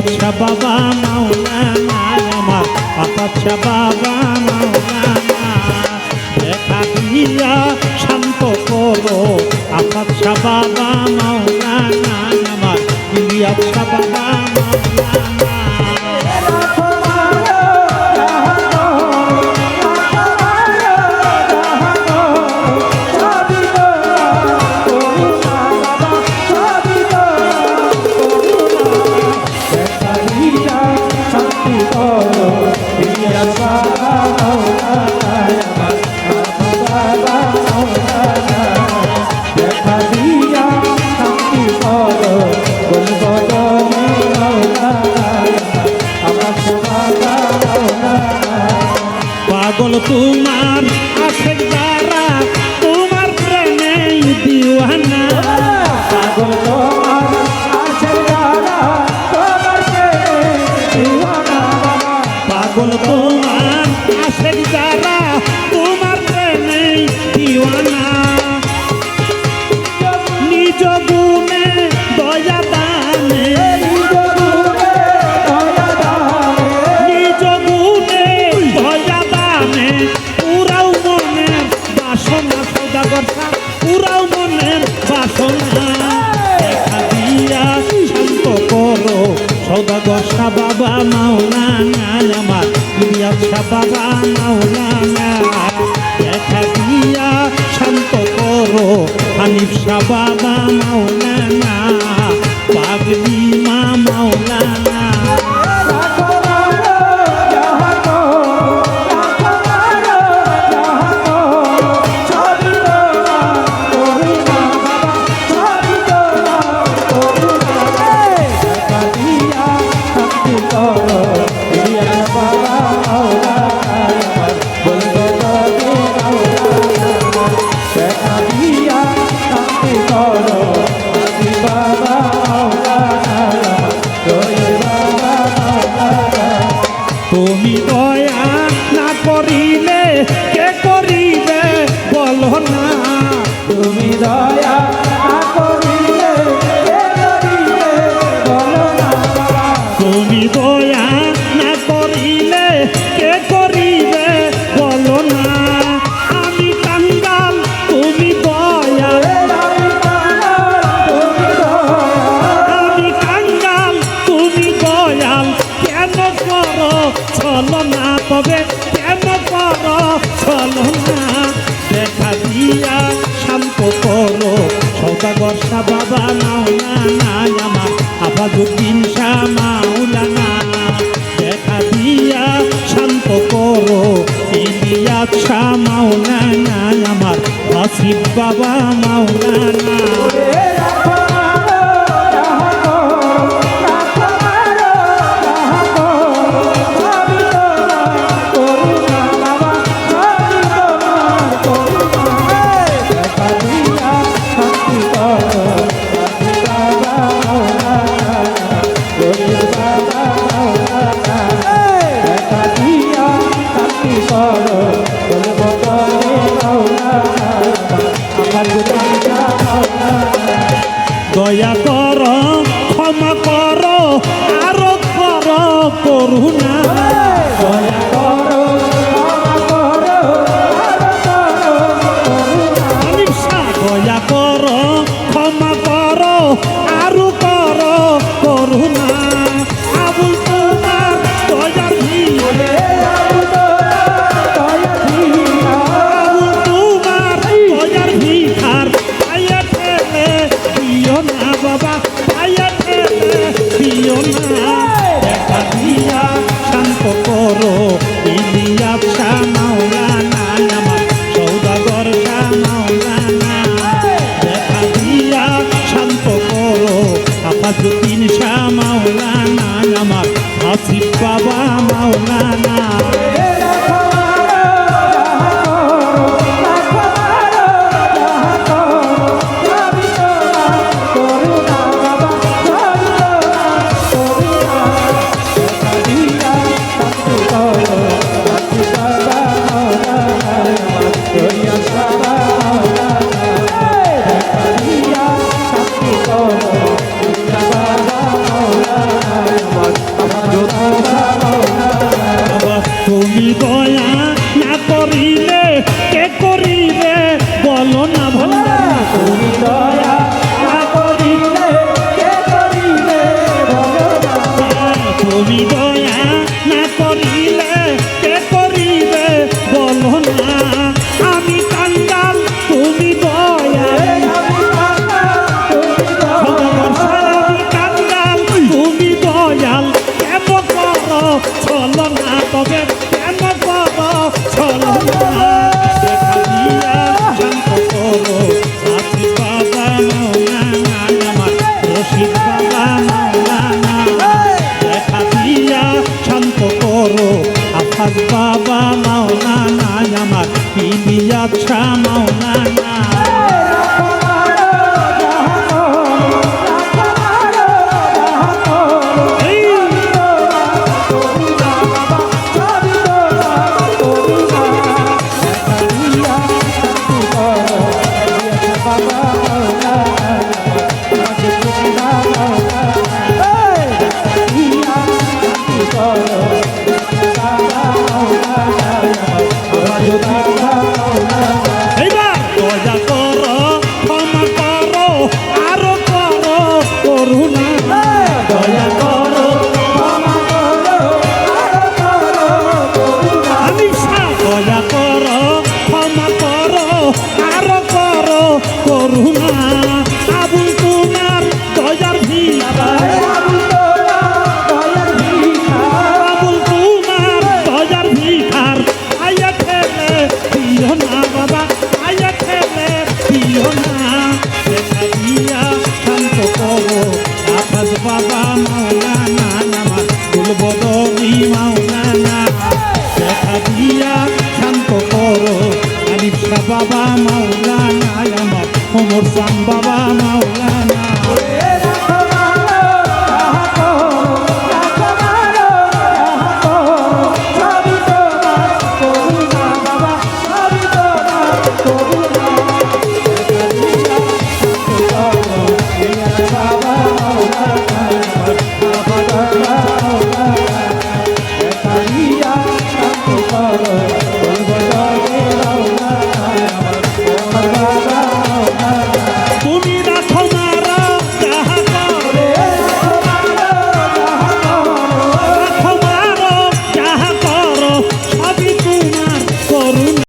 আচ্ছা বাবা মাওলানা আমার আচ্ছা বাবা মাওলানা দেখা দিয়া শান্ত করো। আচ্ছা বাবা মাওলানা তোমার আশেক দ্বারা তোমার প্রেমে দিওয়ানা। পাগল তোমার আশেক তোমার প্রেমে দিওয়ানা পাগল তোমার সৌদাগর পুরাও মনের বাসনা। দেখা দিয়া শান্ত করো সৌদাগর শাহ বাবা মাওলানা আমার। ইলিয়াস শাহ বাবা মাওলানা দেখা দিয়া শান্ত করো, হানিফ শাহ বাবা মাওলানা পাগলি মা মাওলানা তুমি দয়া সৌদাগর শাহ বাবা মাওলানা আমার আফাজুদ্দিন শাহ মাওলানা দেখা দিয়া শান্ত করো ইলিয়াস শাহ মাওলানা আমার আসিফ বাবা মাওলানা দয়া কর ক্ষমা কর আর কর করুণা। দয়া শাহ মাওলানা আমার। আসিফ বাবা মাওলানা। তুমি দয়া না করিলে কে করিবে বলো না আমি কান্দাল, তুমি দয়া। আমি কান্দাল, তুমি দয়াল। কেন করো চলো না তবে কেন করো চলো না হাত বাবা মাওলানা আমার পিবি আচ্ছা মাওলানা। বাবা মাওলানা নামা বলব দনি মাওলানা দেখা দিয়া শান্ত করো, আলিফ শাহ বাবা মাওলানা আমার অমর শাম বাবা মাওলানা